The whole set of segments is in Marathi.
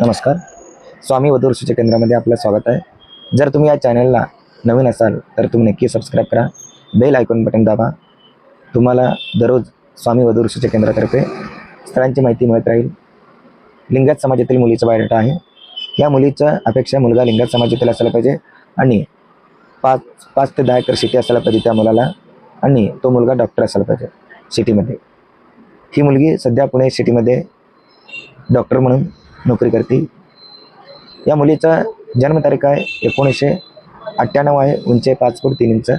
नमस्कार. स्वामी वधूर सूचक केंद्रामध्ये आपलं स्वागत आहे. जर तुम्ही या चॅनलला नवीन असाल तर तुम्ही नक्की सबस्क्राईब करा. बेल आयकॉन बटन दाबा. तुम्हाला दररोज स्वामी वधूर सूचक केंद्रातर्फे स्थळांची माहिती मिळत राहील. लिंगायत समाजातील मुलीचा बायोडेटा आहे. या मुलीच्या अपेक्षा मुलगा लिंगायत समाजातील असायला पाहिजे आणि पाच पाच ते दहा एकर शेती असायला पाहिजे त्या मुलाला आणि तो मुलगा डॉक्टर असायला पाहिजे सिटीमध्ये ही मुलगी सध्या पुणे सिटीमध्ये डॉक्टर म्हणून नोकरी करते. या मुलीचा जन्मतारीख आहे एकोणीसशे अठ्ठ्याण्णव आहे. उंची पाच फूट तीन इंच.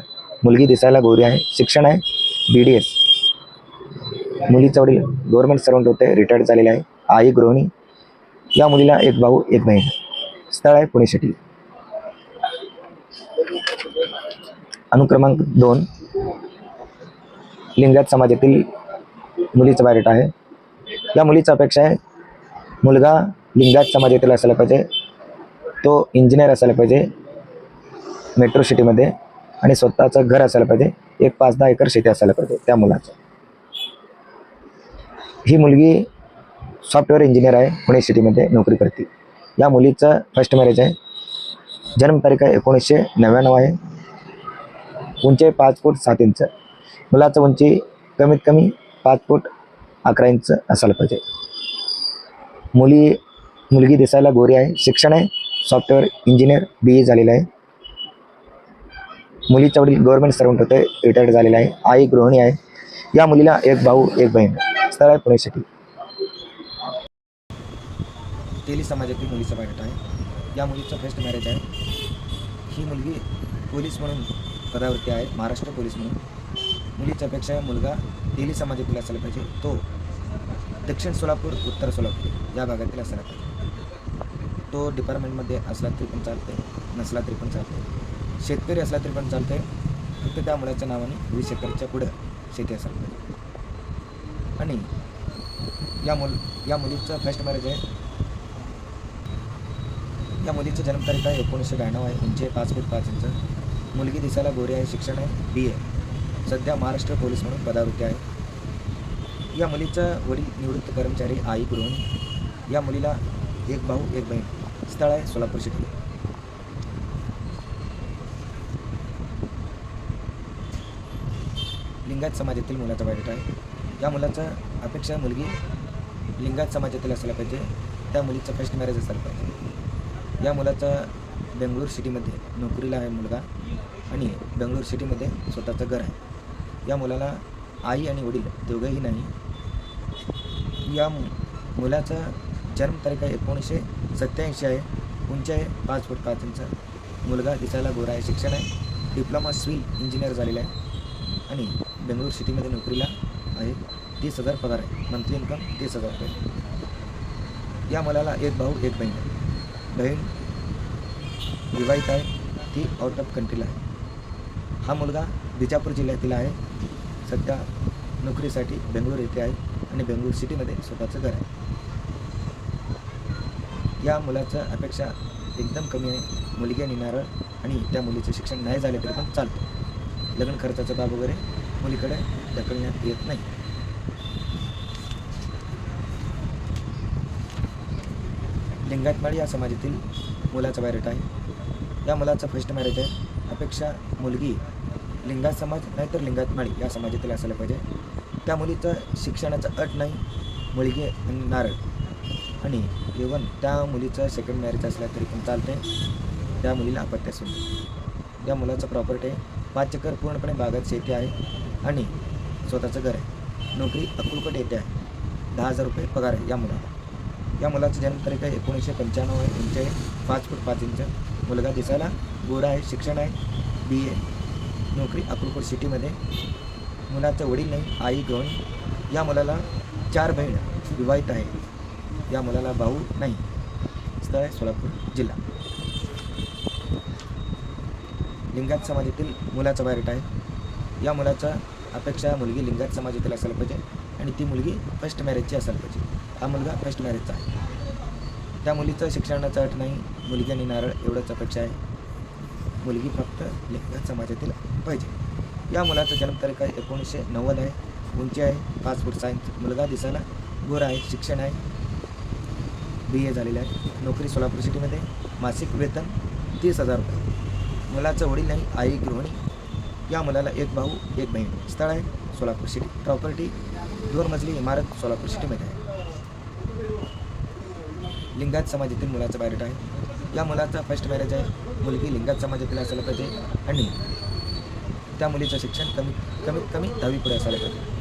मुलगी दिसायला गोरी आहे. शिक्षण आहे. बी डी एस मुलीचा वडील गव्हर्नमेंट सर्वंट होते. रिटायर्ड झालेले आहे. आई गृहिणी. या मुलीला एक भाऊ एक बहीण. स्थळ आहे पुणे सिटी अनुक्रमांक दोन. लिंगायत समाजातील मुलीचा बायोडेटा आहे. या मुलीचा अपेक्षा आहे. मुलगा लिंगायत समाजातील असायला पाहिजे. तो इंजिनियर असायला पाहिजे. मेट्रो सिटीमध्ये आणि स्वतःचं घर असायला पाहिजे. एक पाच दहा एकर शेती असायला पाहिजे त्या मुलाचं. ही मुलगी सॉफ्टवेअर इंजिनियर आहे पुणे सिटीमध्ये नोकरी करते. या मुलीचं फर्स्ट मॅरेज आहे. जन्मतारीख आहे एकोणीसशे नव्याण्णव आहे. उंची आहे पाच फूट सात इंच. मुलाचं उंची कमीत कमी पाच फूट अकरा इंच असायला पाहिजे. मुली मुलगी दिसायला गोरी आहे शिक्षण आहे सॉफ्टवेअर इंजिनियर बी ए झालेलं आहे. मुलीच्या वडील गव्हर्नमेंट सर्वंट होते रिटायर्ड झालेला आहे आई गृहिणी आहे. या मुलीला एक भाऊ एक बहीण. स्थळ आहे पुणे सिटी तेली समाजातील मुलीचा बायोडेटा आहे. या मुलीचं फर्स्ट मॅरेज आहे. ही मुलगी पोलीस म्हणून पदावरती आहे महाराष्ट्र पोलीस म्हणून. मुलीची अपेक्षा आहे मुलगा तेली समाजातील असायला पाहिजे. तो दक्षिण सोलापूर उत्तर सोलापूर या भागातील असायला पाहिजे. तो डिपार्टमेंटमध्ये असला तरी पण चालते नसला तरी पण चालते शेतकरी असला तरी पण चालते फक्त त्या मुलाच्या नावाने वीस एकरच्या पुढं शेती असायला पाहिजे आणि या मुल या मुलीचं फर्स्ट मॅरेज आहे. या मुलीचं जन्मतारीख आहे एकोणीसशे ब्याण्णव आहे इंचे पाच फूट पाच इंच. मुलगी दिसायला गोरी आहे शिक्षण आहे बी ए सध्या महाराष्ट्र पोलीस म्हणून पदावृत्ती आहे. या मुलीचा वडील निवृत्त कर्मचारी आई गृहिणी या मुलीला एक भाऊ एक बहीण. स्थळ आहे सोलापूर सिटी लिंगायत समाजातील मुलाचा वाईट आहे. या मुलाचा अपेक्षा मुलगी लिंगायत समाजातील असायला पाहिजे. त्या मुलीचं फर्स्ट मॅरेज असायला पाहिजे. या मुलाचा बेंगळूर सिटीमध्ये नोकरीला आहे मुलगा आणि बेंगळूर सिटीमध्ये स्वतःचं घर आहे. या मुलाला आई आणि वडील दोघंही नाही. या मु- जन्मतारीख आहे एकोणीसशे सत्याऐंशी आहे. उंची आहे पाच फूट पाच इंच. मुलगा दिसायला गोरा आहे शिक्षण आहे. डिप्लोमा सिव्हिल इंजिनियर झालेला आहे. आणि बेंगळूर सिटीमध्ये नोकरीला आहे. तीस हजार पगार आहे. मंथली इन्कम तीस हजार रुपये. या मुलाला एक भाऊ एक बहीण आहे. बहीण विवाहित आहे. ती आउट ऑफ कंट्रीला आहे. हा मुलगा बिजापूर जिल्ह्यातील आहे. सध्या नोकरीसाठी बेंगळूर येथे आहे. आणि बेंगळूर सिटीमध्ये स्वतःचं घर आहे. या मुलाचं अपेक्षा एकदम कमी आहे. मुलगी आणि नारळ आणि त्या मुलीचं शिक्षण नाही झाले तरी पण चालतं. लग्न खर्चाचा बाब वगैरे मुलीकडे ढकलण्यात येत नाही. लिंगायतमाळी या समाजातील मुलाचा बायोडेटा आहे. या मुलाचं फर्स्ट मॅरेज आहे. अपेक्षा मुलगी लिंगात समाज नाहीतर लिंगातमाळी या समाजातील असायला पाहिजे. त्या मुलीचं शिक्षणाचं अट नाही. मुलगी आणि नारळ. आणि इवन त्या मुलीचं सेकंड मॅरेज असला तरी पण चालते त्या मुलीला अपत्य असून त्या मुलाचं प्रॉपर्टी आहे पाच एकर पूर्णपणे बागात शेती आहे आणि स्वतःचं घर आहे. नोकरी अक्कलकोट येते आहे. दहा हजार रुपये पगार आहे या मुलाला. या मुलाचं जन्मतारीख आहे एकोणीसशे पंच्याण्णव आहे इंचे आहे पाच फूट पाच इंच. मुलगा दिसायला गोरा आहे शिक्षण आहे बी ए नोकरी अक्कलकोट सिटीमध्ये. मुलाचं वडील नाही आई गवण या मुलाला चार बहीण विवाहित आहे. या मुलाला भाऊ नाही. स्थळ आहे सोलापूर जिल्हा. लिंगायत समाजातील मुलाचा बायोडेटा आहे. या मुलाचा अपेक्षा मुलगी लिंगायत समाजातील असायला पाहिजे आणि ती मुलगी फर्स्ट मॅरेजची असायला पाहिजे. हा मुलगा फर्स्ट मॅरेजचा आहे. त्या मुलीचं शिक्षणाचा अट नाही मुलगी आणि नारळ एवढंच अपेक्षा आहे. मुलगी फक्त लिंगायत समाजातील पाहिजे. या मुलाचा जन्मतारीख आहे एकोणीसशे नव्वद आहे. उंची आहे पाच फूट सायन्स मुलगा दिसायला गोरा आहे शिक्षण आहे. बी ए झालेले आहे नोकरी सोलापूर सिटीमध्ये. मासिक वेतन तीस हजार रुपये. मुलाचं वडील नाही आई गृहिणी. या मुलाला एक भाऊ एक बहीण. स्थळ आहे सोलापूर सिटी. प्रॉपर्टी दोन मजली इमारत सोलापूर सिटीमध्ये आहे. लिंगायत समाजातील मुलाचा बॅरेट आहे. या मुलाचा फर्स्ट मॅरेज आहे. मुलगी लिंगायत समाजातील असायला पाहिजे. आणि त्या मुलीचं शिक्षण कमी कमीत कमी दहावी पुढे असायला पाहिजे.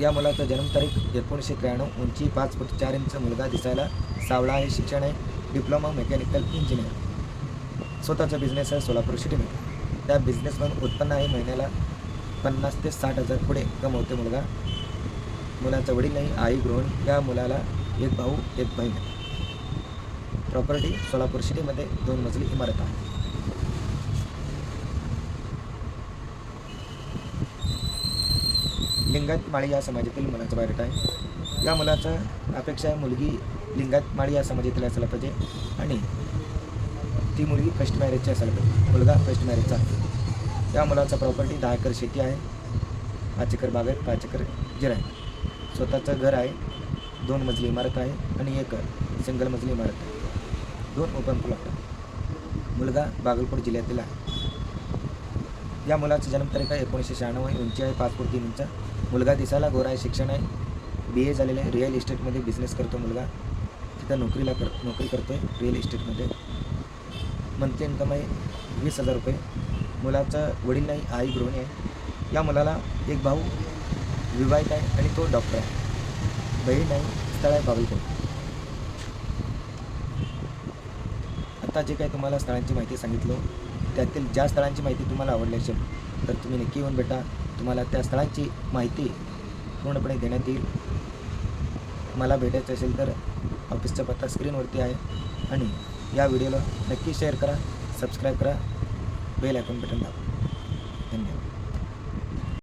या मुलाचा जन्मतारीख एकोणीसशे त्र्याण्णव उंची पाच फूट चार इंच मुलगा दिसायला सावळा आहे. शिक्षण आहे. डिप्लोमा मेकॅनिकल इंजिनियर स्वतःचा बिझनेस आहे सोलापूर सिटीमध्ये त्या बिझनेसमधून उत्पन्न आहे महिन्याला पन्नास ते साठ हजार पुढे कमवते मुलगा. मुलाचा वडील नाही आई गृहिणी. या मुलाला एक भाऊ एक बहीण. प्रॉपर्टी सोलापूर सिटीमध्ये दोन मजली इमारत आहे. लिंगायत माळी या समाजातील मुलाचा बायोडेटा आहे. या मुलाचं अपेक्षा आहे मुलगी लिंगायत माळी या समाजातील असायला पाहिजे आणि ती मुलगी फर्स्ट मॅरेजची असायला पाहिजे. मुलगा फर्स्ट मॅरेजचा या मुलाचा प्रॉपर्टी दहा एकर शेती आहे. पाच एकर बाग आहे पाच एकर जिर आहे. स्वतःचं घर आहे दोन मजली इमारत आहे आणि एक सिंगल मजली इमारत आहे. दोन ओपन प्लॉट मुलगा बागलकोट जिल्ह्यातील आहे. या मुलाची जन्मतारीख आहे एकोणीसशे शहाण्णव आहे. उंची आहे पाच फूट तीन इंच. मुलगा दिसायला गोरा आहे शिक्षण आहे. बी ए झालेलं आहे रिअल इस्टेटमध्ये बिझनेस करतो मुलगा. तिथं नोकरीला कर नोकरी करतो आहे रिअल इस्टेटमध्ये मंथली इन्कम आहे वीस हजार रुपये. मुलाचं वडील नाही आई गृहिणी आहे. या मुलाला एक भाऊ विवाहित आहे आणि तो डॉक्टर आहे. बहीण नाही स्थळ आहे बाबलकोट. आता जे काही तुम्हाला स्थळांची माहिती सांगितलं त्यातील ज्या स्थळांची माहिती तुम्हाला आवडली असेल तर तुम्ही नक्की येऊन भेटा. तुम्हाला त्या स्थळांची माहिती पूर्णपणे देण्यात येईल. मला भेटायचं असेल तर ऑफिसचा पत्ता स्क्रीनवरती आहे. आणि या व्हिडिओला नक्की शेअर करा सबस्क्राईब करा बेल आयकॉन बटन दाबा. धन्यवाद.